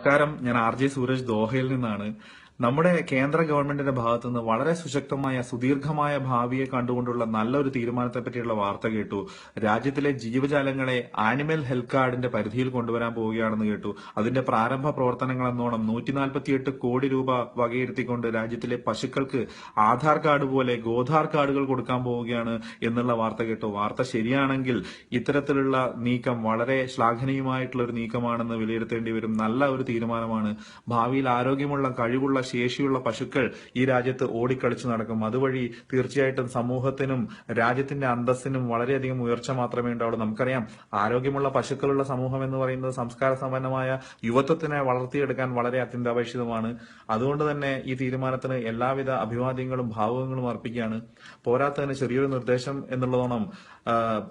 നമസ്കാരം ഞാൻ R J Sooraj ദോഹയിൽ നിന്നാണ് നമ്മുടെ കേന്ദ്ര ഗവൺമെന്റിന്റെ ഭാഗത്തു നിന്ന് വളരെ സുശക്തമായ സുദീർഘമായ ഭാവിയെ കണ്ടുകൊണ്ടുള്ള നല്ലൊരു തീരുമാനത്തെ പറ്റിയുള്ള വാർത്ത കേട്ടു. രാജ്യത്തിലെ ജീവജാലങ്ങളെ ആനിമൽ ഹെൽത്ത് കാർഡിന്റെ പരിധിയിൽ കൊണ്ടുവരാൻ പോവുകയാണെന്ന് കേട്ടു. അതിന്റെ പ്രാരംഭ പ്രവർത്തനങ്ങൾ എന്നോണം നൂറ്റി നാൽപ്പത്തിയെട്ട് കോടി രൂപ വകയിരുത്തിക്കൊണ്ട് രാജ്യത്തിലെ പശുക്കൾക്ക് ആധാർ കാർഡ് പോലെ ഗോധാർ കാർഡുകൾ കൊടുക്കാൻ പോവുകയാണ് എന്നുള്ള വാർത്ത കേട്ടു. വാർത്ത ശരിയാണെങ്കിൽ ഇത്തരത്തിലുള്ള നീക്കം വളരെ ശ്ലാഘനീയമായിട്ടുള്ള ഒരു നീക്കമാണെന്ന് വിലയിരുത്തേണ്ടി വരും. നല്ല ഒരു തീരുമാനമാണ്. ഭാവിയിൽ ആരോഗ്യമുള്ള കഴിവുള്ള ശേഷിയുള്ള പശുക്കൾ ഈ രാജ്യത്ത് ഓടിക്കളിച്ചു നടക്കും. അതുവഴി തീർച്ചയായിട്ടും സമൂഹത്തിനും രാജ്യത്തിന്റെ അന്തസ്സിനും വളരെയധികം ഉയർച്ച മാത്രമേ ഉണ്ടാവുള്ളൂ. നമുക്കറിയാം ആരോഗ്യമുള്ള പശുക്കളുള്ള സമൂഹം എന്ന് പറയുന്നത് സംസ്കാര സമ്പന്നമായ യുവത്വത്തിനെ വളർത്തിയെടുക്കാൻ വളരെ അത്യന്താപേക്ഷിതമാണ്. അതുകൊണ്ട് തന്നെ ഈ തീരുമാനത്തിന് എല്ലാവിധ അഭിവാദ്യങ്ങളും ഭാവങ്ങളും അർപ്പിക്കുകയാണ്. പോരാത്തതിന് ചെറിയൊരു നിർദ്ദേശം എന്നുള്ളതോണം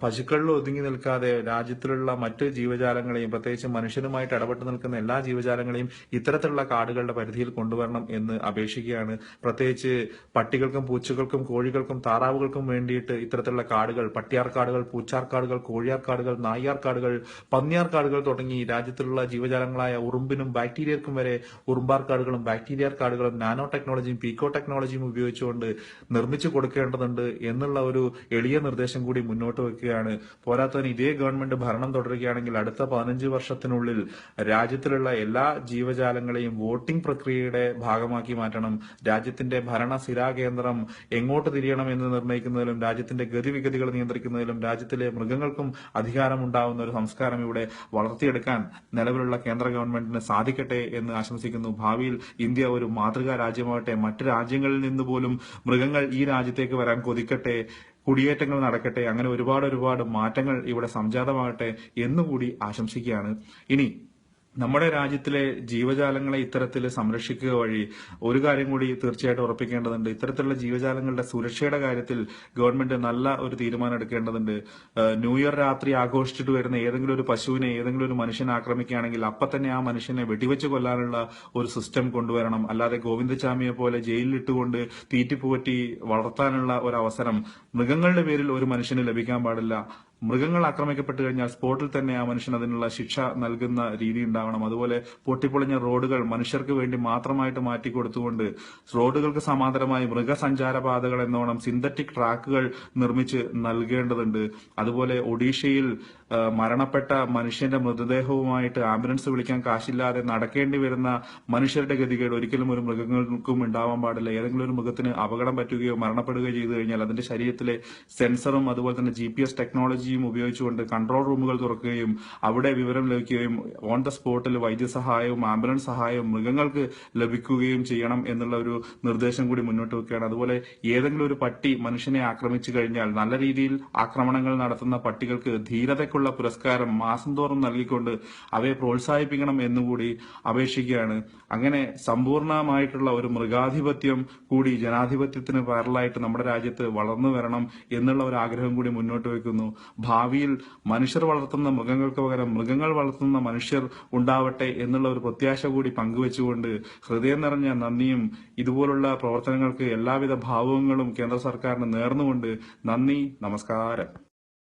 പശുക്കളിൽ ഒതുങ്ങി നിൽക്കാതെ രാജ്യത്തിലുള്ള മറ്റ് ജീവജാലങ്ങളെയും പ്രത്യേകിച്ച് മനുഷ്യനുമായിട്ട് ഇടപെട്ട് നിൽക്കുന്ന എല്ലാ ജീവജാലങ്ങളെയും ഇത്തരത്തിലുള്ള കാടുകളുടെ പരിധിയിൽ കൊണ്ടുവരണം എന്ന് അപേക്ഷിക്കുകയാണ്. പ്രത്യേകിച്ച് പട്ടികൾക്കും പൂച്ചകൾക്കും കോഴികൾക്കും താറാവുകൾക്കും വേണ്ടിയിട്ട് ഇത്തരത്തിലുള്ള കാടുകൾ പട്ടിയാർക്കാടുകൾ പൂച്ചാർക്കാടുകൾ കോഴിയാർക്കാടുകൾ കാർഡുകൾ പന്നിയാർക്കാടുകൾ തുടങ്ങി രാജ്യത്തിലുള്ള ജീവജാലങ്ങളായ ഉറുമ്പിനും ബാക്ടീരിയർക്കും വരെ ഉറുമ്പാർക്കാടുകളും കാർഡുകളും ബാക്ടീരിയർ കാർഡുകളും നാനോ ടെക്നോളജിയും പീക്കോ ടെക്നോളജിയും ഉപയോഗിച്ചുകൊണ്ട് നിർമ്മിച്ചു കൊടുക്കേണ്ടതുണ്ട് എന്നുള്ള ഒരു എളിയ നിർദ്ദേശം കൂടി മുന്നോട്ട് വെക്കുകയാണ്. പോരാത്തതിന് ഇതേ ഗവൺമെന്റ് ഭരണം തുടരുകയാണെങ്കിൽ അടുത്ത പതിനഞ്ച് വർഷത്തിനുള്ളിൽ രാജ്യത്തിലുള്ള എല്ലാ ജീവജാലങ്ങളെയും വോട്ടിംഗ് പ്രക്രിയയുടെ ഭാഗമാക്കി മാറ്റണം. രാജ്യത്തിന്റെ ഭരണ സ്ഥിരാകേന്ദ്രം എങ്ങോട്ട് തിരിയണം എന്ന് നിർണയിക്കുന്നതിലും രാജ്യത്തിന്റെ ഗതിവിഗതികൾ നിയന്ത്രിക്കുന്നതിലും രാജ്യത്തിലെ മൃഗങ്ങൾക്കും അധികാരമുണ്ടാവുന്ന ഒരു സംസ്കാരം ഇവിടെ വളർത്തിയെടുക്കാൻ നിലവിലുള്ള കേന്ദ്ര ഗവൺമെന്റിന് സാധിക്കട്ടെ എന്ന് ആശംസിക്കുന്നു. ഭാവിയിൽ ഇന്ത്യ ഒരു മാതൃകാ രാജ്യമാകട്ടെ. മറ്റ് രാജ്യങ്ങളിൽ നിന്ന് പോലും മൃഗങ്ങൾ ഈ രാജ്യത്തേക്ക് വരാൻ കൊതിക്കട്ടെ. കുടിയേറ്റങ്ങൾ നടക്കട്ടെ. അങ്ങനെ ഒരുപാട് ഒരുപാട് മാറ്റങ്ങൾ ഇവിടെ സംജാതമാകട്ടെ എന്നുകൂടി ആശംസിക്കുകയാണ്. ഇനി നമ്മുടെ രാജ്യത്തിലെ ജീവജാലങ്ങളെ ഇത്തരത്തിൽ സംരക്ഷിക്കുക വഴി ഒരു കാര്യം കൂടി തീർച്ചയായിട്ടും ഉറപ്പിക്കേണ്ടതുണ്ട്. ഇത്തരത്തിലുള്ള ജീവജാലങ്ങളുടെ സുരക്ഷയുടെ കാര്യത്തിൽ ഗവൺമെന്റ് നല്ല ഒരു തീരുമാനം എടുക്കേണ്ടതുണ്ട്. ന്യൂ ഇയർ രാത്രി ആഘോഷിച്ചിട്ട് വരുന്ന ഏതെങ്കിലും ഒരു പശുവിനെ ഏതെങ്കിലും ഒരു മനുഷ്യനെ ആക്രമിക്കുകയാണെങ്കിൽ അപ്പൊ തന്നെ ആ മനുഷ്യനെ വെടിവെച്ച് കൊല്ലാനുള്ള ഒരു സിസ്റ്റം കൊണ്ടുവരണം. അല്ലാതെ ഗോവിന്ദചാമിയെ പോലെ ജയിലിലിട്ടുകൊണ്ട് തീറ്റിപ്പുപറ്റി വളർത്താനുള്ള ഒരു അവസരം മൃഗങ്ങളുടെ പേരിൽ ഒരു മനുഷ്യന് ലഭിക്കാൻ പാടില്ല. മൃഗങ്ങൾ ആക്രമിക്കപ്പെട്ടു കഴിഞ്ഞാൽ സ്പോട്ടിൽ തന്നെ ആ മനുഷ്യൻ അതിനുള്ള ശിക്ഷ നൽകുന്ന രീതി ഉണ്ടാവണം. അതുപോലെ പൊട്ടിപ്പൊളിഞ്ഞ റോഡുകൾ മനുഷ്യർക്ക് വേണ്ടി മാത്രമായിട്ട് മാറ്റി കൊടുത്തുകൊണ്ട് റോഡുകൾക്ക് സമാന്തരമായി മൃഗസഞ്ചാര പാതകൾ എന്നോണം സിന്തറ്റിക് ട്രാക്കുകൾ നിർമ്മിച്ച് നൽകേണ്ടതുണ്ട്. അതുപോലെ ഒഡീഷയിൽ മരണപ്പെട്ട മനുഷ്യന്റെ മൃതദേഹവുമായിട്ട് ആംബുലൻസ് വിളിക്കാൻ കാശില്ലാതെ നടക്കേണ്ടി വരുന്ന മനുഷ്യരുടെ ഗതികേട് ഒരിക്കലും ഒരു മൃഗങ്ങൾക്കും ഉണ്ടാവാൻ പാടില്ല. ഏതെങ്കിലും ഒരു മൃഗത്തിന് അപകടം പറ്റുകയോ മരണപ്പെടുകയോ ചെയ്തു കഴിഞ്ഞാൽ അതിന്റെ ശരീരത്തിലെ സെൻസറും അതുപോലെ തന്നെ ജി പി എസ് ടെക്നോളജിയും ഉപയോഗിച്ചുകൊണ്ട് കൺട്രോൾ റൂമുകൾ തുറക്കുകയും അവിടെ വിവരം ലഭിക്കുകയും ഓൺ ദ സ്പോട്ടിൽ വൈദ്യസഹായവും ആംബുലൻസ് സഹായവും മൃഗങ്ങൾക്ക് ലഭിക്കുകയും ചെയ്യണം എന്നുള്ള ഒരു നിർദ്ദേശം കൂടി മുന്നോട്ട് വെക്കുകയാണ്. അതുപോലെ ഏതെങ്കിലും ഒരു പട്ടി മനുഷ്യനെ ആക്രമിച്ചു കഴിഞ്ഞാൽ നല്ല രീതിയിൽ ആക്രമണങ്ങൾ നടത്തുന്ന പട്ടികൾക്ക് ധീരതയ്ക്കുള്ള പുരസ്കാരം മാസം തോറും നൽകിക്കൊണ്ട് അവയെ പ്രോത്സാഹിപ്പിക്കണം എന്നുകൂടി അപേക്ഷിക്കുകയാണ്. അങ്ങനെ സമ്പൂർണമായിട്ടുള്ള ഒരു മൃഗാധിപത്യം കൂടി ജനാധിപത്യത്തിന് പാരലായിട്ട് നമ്മുടെ രാജ്യത്ത് വളർന്നു വരണം എന്നുള്ള ഒരു ആഗ്രഹം കൂടി മുന്നോട്ട് വയ്ക്കുന്നു. ഭാവിയിൽ മനുഷ്യർ വളർത്തുന്ന മൃഗങ്ങൾക്ക് പകരം മൃഗങ്ങൾ വളർത്തുന്ന മനുഷ്യർ ഉണ്ടാവട്ടെ എന്നുള്ള ഒരു പ്രത്യാശ കൂടി പങ്കുവെച്ചുകൊണ്ട് ഹൃദയം നിറഞ്ഞ നന്ദിയും ഇതുപോലുള്ള പ്രവർത്തനങ്ങൾക്ക് എല്ലാവിധ ഭാവങ്ങളും കേന്ദ്ര സർക്കാരിന് നേർന്നുകൊണ്ട് നന്ദി നമസ്കാരം.